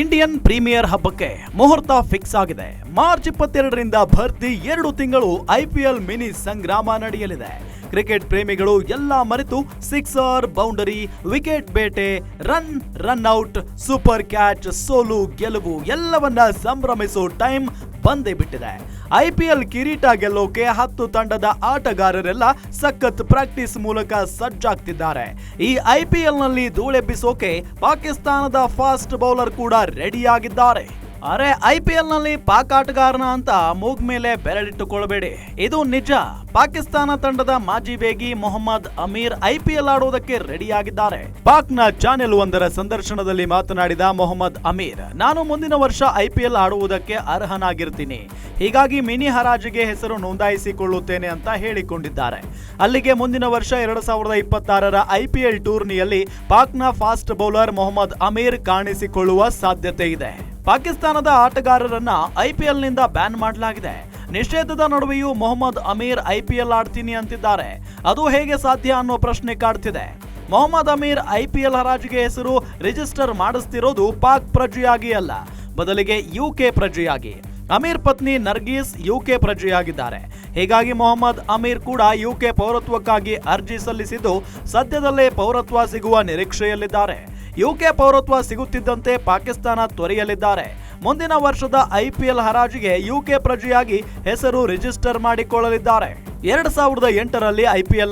Indian premier ಹಬ್ಬಕ್ಕೆ ಮುಹೂರ್ತ fix ಆಗಿದೆ. ಮಾರ್ಚ್ ಇಪ್ಪತ್ತೆರಡರಿಂದ ಭರ್ತಿ ಎರಡು ತಿಂಗಳು ಐಪಿಎಲ್ ಮಿನಿ ಸಂಗ್ರಾಮ ನಡೆಯಲಿದೆ. ಕ್ರಿಕೆಟ್ ಪ್ರೇಮಿಗಳು ಎಲ್ಲ ಮರೆತು ಸಿಕ್ಸರ್ ಬೌಂಡರಿ, ವಿಕೆಟ್ ಬೇಟೆ, run run out, super catch, ಸೋಲು, ಗೆಲುವು ಎಲ್ಲವನ್ನ ಸಂಭ್ರಮಿಸೋ ಟೈಮ್ ಬಂದೇ ಬಿಟ್ಟಿದೆ. ಐಪಿಎಲ್ ಕಿರೀಟ ಗೆಲ್ಲೋಕೆ ಹತ್ತು ತಂಡದ ಆಟಗಾರರೆಲ್ಲ ಸಖತ್ ಪ್ರಾಕ್ಟೀಸ್ ಮೂಲಕ ಸಜ್ಜಾಗ್ತಿದ್ದಾರೆ. ಈ ಐಪಿಎಲ್ನಲ್ಲಿ ಧೂಳೆಬ್ಬಿಸೋಕೆ ಪಾಕಿಸ್ತಾನದ ಫಾಸ್ಟ್ ಬೌಲರ್ ಕೂಡ ರೆಡಿಯಾಗಿದ್ದಾರೆ. ಅರೆ, ಐ ಐಪಿಎಲ್ನಲ್ಲಿ ಪಾಕ್ ಆಟಗಾರನ ಅಂತ ಮೂಗ್ ಮೇಲೆ ಬೆರಳಿಟ್ಟುಕೊಳ್ಳಬೇಡಿ ಇದು ನಿಜ. ಪಾಕಿಸ್ತಾನ ತಂಡದ ಮಾಜಿ ವೇಗಿ Mohammad Amir I P L ಆಡುವುದಕ್ಕೆ ರೆಡಿಯಾಗಿದ್ದಾರೆ. ಪಾಕ್ನ ಚಾನೆಲ್ ಒಂದರ ಸಂದರ್ಶನದಲ್ಲಿ ಮಾತನಾಡಿದ ಮೊಹಮ್ಮದ್ ಅಮೀರ್, ನಾನು ಮುಂದಿನ ವರ್ಷ ಐ ಪಿ ಎಲ್ ಆಡುವುದಕ್ಕೆ ಅರ್ಹನಾಗಿರ್ತೀನಿ. ಹೀಗಾಗಿ ಮಿನಿ ಹರಾಜಿಗೆ ಹೆಸರು ನೋಂದಾಯಿಸಿಕೊಳ್ಳುತ್ತೇನೆ ಅಂತ ಹೇಳಿಕೊಂಡಿದ್ದಾರೆ. ಅಲ್ಲಿಗೆ ಮುಂದಿನ ವರ್ಷ ಎರಡು ಸಾವಿರದ ಇಪ್ಪತ್ತಾರರ ಐ ಪಿ ಎಲ್ ಟೂರ್ನಿಯಲ್ಲಿ ಪಾಕ್ನ ಫಾಸ್ಟ್ ಬೌಲರ್ ಮೊಹಮ್ಮದ್ ಅಮೀರ್ ಕಾಣಿಸಿಕೊಳ್ಳುವ ಸಾಧ್ಯತೆ ಇದೆ. ಪಾಕಿಸ್ತಾನದ ಆಟಗಾರರನ್ನ ಐಪಿಎಲ್ನಿಂದ ಬ್ಯಾನ್ ಮಾಡಲಾಗಿದೆ. ನಿಷೇಧದ ನಡುವೆಯೂ ಮೊಹಮ್ಮದ್ ಅಮೀರ್ ಐಪಿಎಲ್ ಆಡ್ತೀನಿ ಅಂತಿದ್ದಾರೆ. ಅದು ಹೇಗೆ ಸಾಧ್ಯ ಅನ್ನೋ ಪ್ರಶ್ನೆ ಕಾಡ್ತಿದೆ. ಮೊಹಮ್ಮದ್ ಅಮೀರ್ ಐಪಿಎಲ್ ಹರಾಜಿಗೆ ಹೆಸರು ರಿಜಿಸ್ಟರ್ ಮಾಡಿಸ್ತಿರೋದು ಪಾಕ್ ಪ್ರಜೆಯಾಗಿ ಅಲ್ಲ. ಬದಲಿಗೆ ಯುಕೆ ಪ್ರಜೆಯಾಗಿ. ಅಮೀರ್ ಪತ್ನಿ ನರ್ಗೀಸ್ ಯುಕೆ ಪ್ರಜೆಯಾಗಿದ್ದಾರೆ. ಹೀಗಾಗಿ ಮೊಹಮ್ಮದ್ ಅಮೀರ್ ಕೂಡ ಯುಕೆ ಪೌರತ್ವಕ್ಕಾಗಿ ಅರ್ಜಿ ಸಲ್ಲಿಸಿದ್ದು ಸದ್ಯದಲ್ಲೇ ಪೌರತ್ವ ಸಿಗುವ ನಿರೀಕ್ಷೆಯಲ್ಲಿದ್ದಾರೆ. ಯುಕೆ ಪೌರತ್ವ ಸಿಗುತ್ತಿದ್ದಂತೆ ಪಾಕಿಸ್ತಾನ ತೊರೆಯಲಿದ್ದಾರೆ. ಮುಂದಿನ ವರ್ಷದ ಐಪಿಎಲ್ ಹರಾಜಿಗೆ ಯುಕೆ ಪ್ರಜೆಯಾಗಿ ಹೆಸರು ರಿಜಿಸ್ಟರ್ ಮಾಡಿಕೊಳ್ಳಲಿದ್ದಾರೆ. ಎರಡ್ ಸಾವಿರದ ಎಂಟರಲ್ಲಿ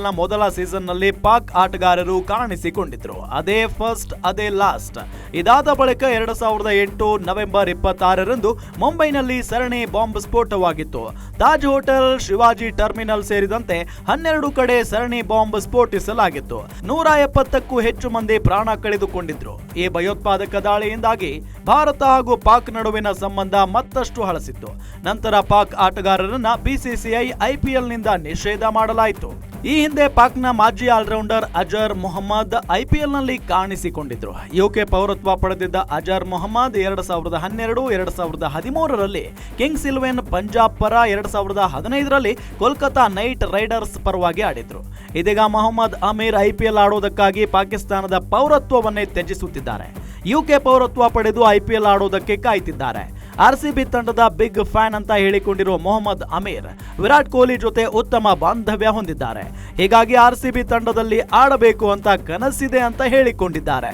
ನ ಮೊದಲ ಸೀಸನ್ನಲ್ಲಿ ಪಾಕ್ ಆಟಗಾರರು ಕಾಣಿಸಿಕೊಂಡಿದ್ರು. ಅದೇ ಫಸ್ಟ್ ಅದೇ ಲಾಸ್ಟ್ ಇದಾದ ಬಳಿಕ ಎರಡು ಸಾವಿರದ ಎಂಟು ನವೆಂಬರ್ ಇಪ್ಪತ್ತಾರರಂದು ಮುಂಬೈನಲ್ಲಿ ಸರಣಿ ಬಾಂಬ್ ಸ್ಫೋಟವಾಗಿತ್ತು. ತಾಜ್ ಹೋಟೆಲ್, ಶಿವಾಜಿ ಟರ್ಮಿನಲ್ ಸೇರಿದಂತೆ ಹನ್ನೆರಡು ಕಡೆ ಸರಣಿ ಬಾಂಬ್ ಸ್ಫೋಟಿಸಲಾಗಿತ್ತು. ನೂರ ಎಪ್ಪತ್ತಕ್ಕೂ ಹೆಚ್ಚು ಮಂದಿ ಪ್ರಾಣ ಕಳೆದುಕೊಂಡಿದ್ರು. ಈ ಭಯೋತ್ಪಾದಕ ದಾಳಿಯಿಂದಾಗಿ ಭಾರತ ಹಾಗೂ ಪಾಕ್ ನಡುವಿನ ಸಂಬಂಧ ಮತ್ತಷ್ಟು ಹಳಸಿತ್ತು. ನಂತರ ಪಾಕ್ ಆಟಗಾರರನ್ನ ಬಿಸಿಸಿಐ ಐಪಿಎಲ್ನಿಂದ ನಿಷೇಧ ಮಾಡಲಾಯಿತು. ಈ ಹಿಂದೆ ಪಾಕ್ನ ಮಾಜಿ ಆಲ್ರೌಂಡರ್ ಅಜರ್ ಮೊಹಮ್ಮದ್ ಐಪಿಎಲ್ನಲ್ಲಿ ಕಾಣಿಸಿಕೊಂಡಿದ್ರು. ಯುಕೆ ಪೌರತ್ವ ಪಡೆದಿದ್ದ ಅಜರ್ ಮೊಹಮ್ಮದ್ ಎರಡ್ ಸಾವಿರದ ಹನ್ನೆರಡು, ಎರಡ್ ಸಾವಿರದ ಹದಿಮೂರರಲ್ಲಿ ಕಿಂಗ್ಸ್ ಇಲೆವೆನ್ ಪಂಜಾಬ್ ಪರ ಎರಡ್ ಸಾವಿರದ ಹದಿನೈದರಲ್ಲಿ ಕೋಲ್ಕತಾ ನೈಟ್ ರೈಡರ್ಸ್ ಪರವಾಗಿ ಆಡಿದ್ರು. ಇದೀಗ ಮೊಹಮ್ಮದ್ ಅಮೀರ್ ಐಪಿಎಲ್ ಆಡೋದಕ್ಕಾಗಿ ಪಾಕಿಸ್ತಾನದ ಪೌರತ್ವವನ್ನೇ ತ್ಯಜಿಸುತ್ತಿದ್ದಾರೆ. ಯುಕೆ ಪೌರತ್ವ ಪಡೆದು ಐಪಿಎಲ್ ಆಡೋದಕ್ಕೆ ಕಾಯ್ತಿದ್ದಾರೆ. ಆರ್ಸಿಬಿ ತಂಡದ ಬಿಗ್ ಫ್ಯಾನ್ ಅಂತ ಹೇಳಿಕೊಂಡಿರುವ ಮೊಹಮ್ಮದ್ ಅಮೀರ್, ವಿರಾಟ್ ಕೊಹ್ಲಿ ಜೊತೆ ಉತ್ತಮ ಬಾಂಧವ್ಯ ಹೊಂದಿದ್ದಾರೆ. ಹೀಗಾಗಿ ಆರ್ಸಿಬಿ ತಂಡದಲ್ಲಿ ಆಡಬೇಕು ಅಂತ ಕನಸಿದೆ ಅಂತ ಹೇಳಿಕೊಂಡಿದ್ದಾರೆ.